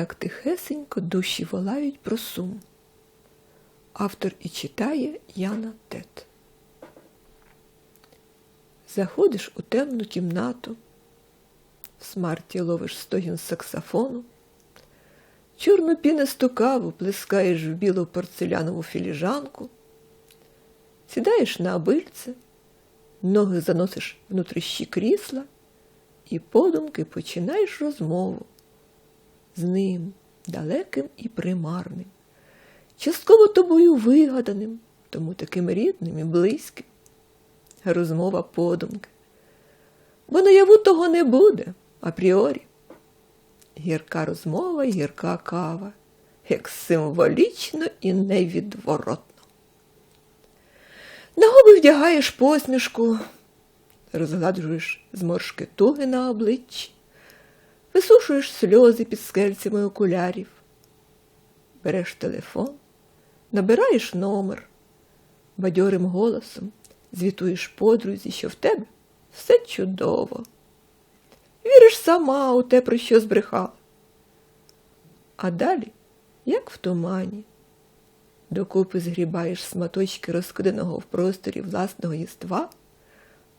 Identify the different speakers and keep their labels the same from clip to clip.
Speaker 1: Так тихесенько душі волають про сум. Автор і читає Яна Тет. Заходиш у темну кімнату, в смарті ловиш стогін саксофону, чорну пінисту каву плескаєш в білу порцелянову філіжанку, сідаєш на абильце, ноги заносиш внутрішні крісла і подумки починаєш розмову з ним, далеким і примарним, частково тобою вигаданим, тому таким рідним і близьким. Розмова подумки. Бо наяву того не буде апріорі. Гірка розмова, гірка кава, як символічно і невідворотно. На губи вдягаєш посмішку, розгладжуєш зморшки туги на обличчі, висушуєш сльози під скельцями окулярів, береш телефон, набираєш номер, бадьорим голосом звітуєш подрузі, що в тебе все чудово. Віриш сама у те, про що збрехала. А далі, як в тумані, докупи згрібаєш сматочки розкиданого в просторі власного єства,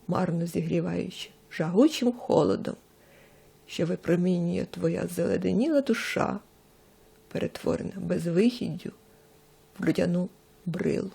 Speaker 1: марно зігріваючи жагучим холодом, що випромінює твоя зеленіла душа, перетворена безвихіддю в людяну брилу.